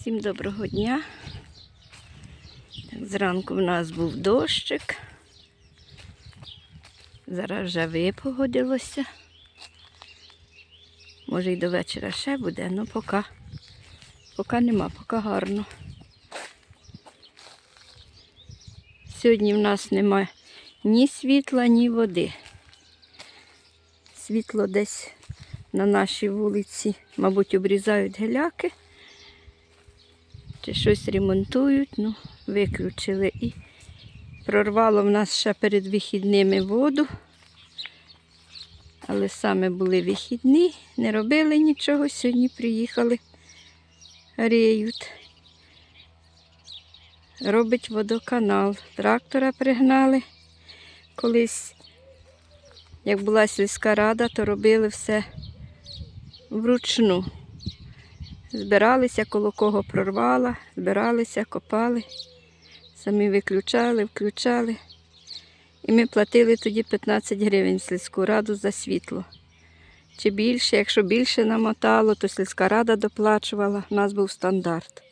Всім доброго дня. Так, зранку в нас був дощик. Зараз вже випогодилося. Може і до вечора ще буде, але поки, поки нема, поки гарно. Сьогодні в нас немає ні світла, ні води. Світло десь на нашій вулиці, мабуть, обрізають геляки чи щось ремонтують, ну, виключили і прорвало в нас ще перед вихідними воду. Але саме були вихідні, не робили нічого. Сьогодні приїхали, реють. Робить водоканал. Трактора пригнали. Колись, як була сільська рада, то робили все вручну. Збиралися, коло кого прорвала, збиралися, копали, самі виключали, включали. І ми платили тоді 15 гривень сільську раду за світло. Чи більше, якщо більше намотало, то сільська рада доплачувала, у нас був стандарт.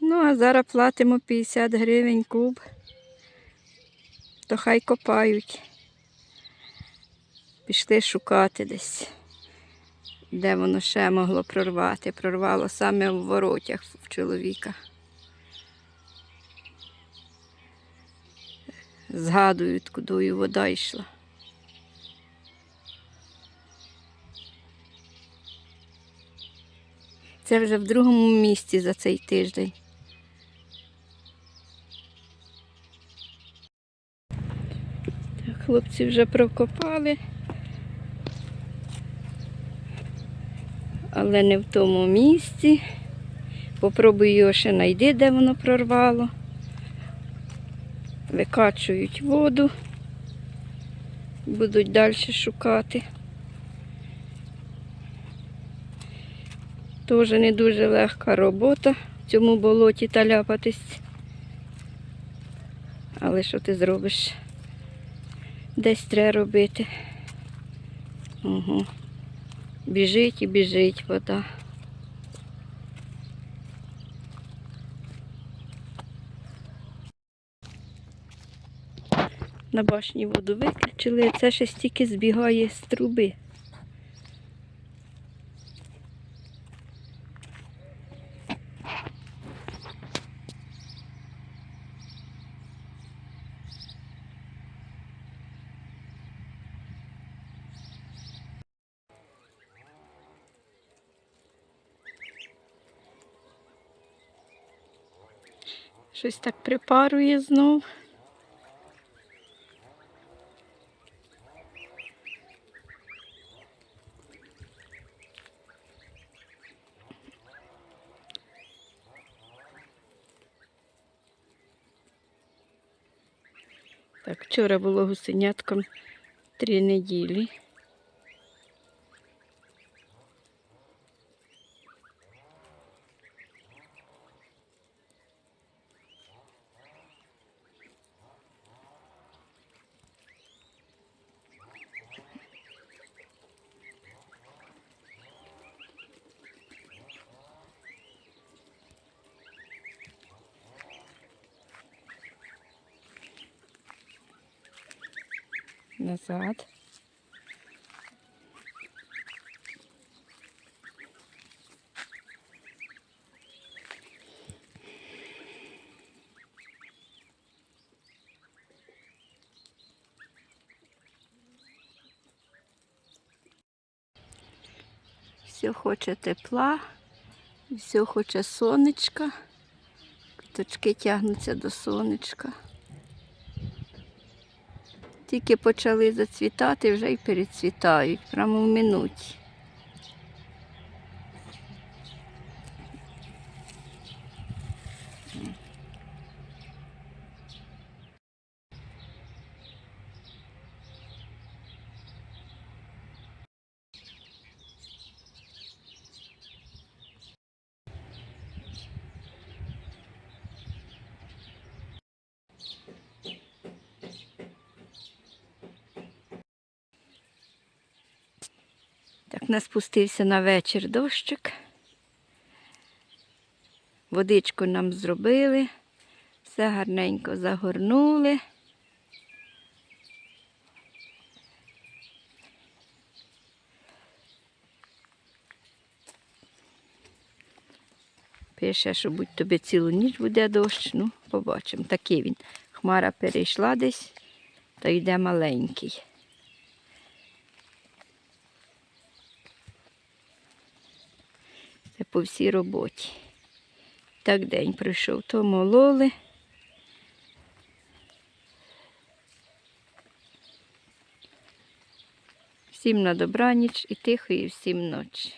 Ну, а зараз платимо 50 гривень куб, то хай копають. Пішли шукати десь де воно ще могло прорвати. Прорвало саме в воротях в чоловіка. Згадують, кудою вода йшла. Це вже в другому місці за цей тиждень. Так, хлопці вже прокопали. Але не в тому місці. Попробую його ще знайти, де воно прорвало. Викачують воду, будуть далі шукати. Теж не дуже легка робота в цьому болоті таляпатись. Але що ти зробиш? Десь треба робити. Угу. Біжить і біжить вода. На башні воду виключили, це ще стільки збігає з труби. Щось так припарує знов. Так, вчора було гусенятком три неділі. Назад. Все хоче тепла, все хоче сонечка. Квіточки тягнуться до сонечка. Тільки почали зацвітати, вже й перецвітають, прямо в минуті. Так нас спустився на вечір дощик. Водичку нам зробили, все гарненько загорнули. Пише, що будь тобі цілу ніч буде дощ. Ну, побачимо. Такий він. Хмара перейшла десь, то йде маленький. По всій роботі. Так день пройшов, то мололи. Всім на добраніч і тихої всім ночі.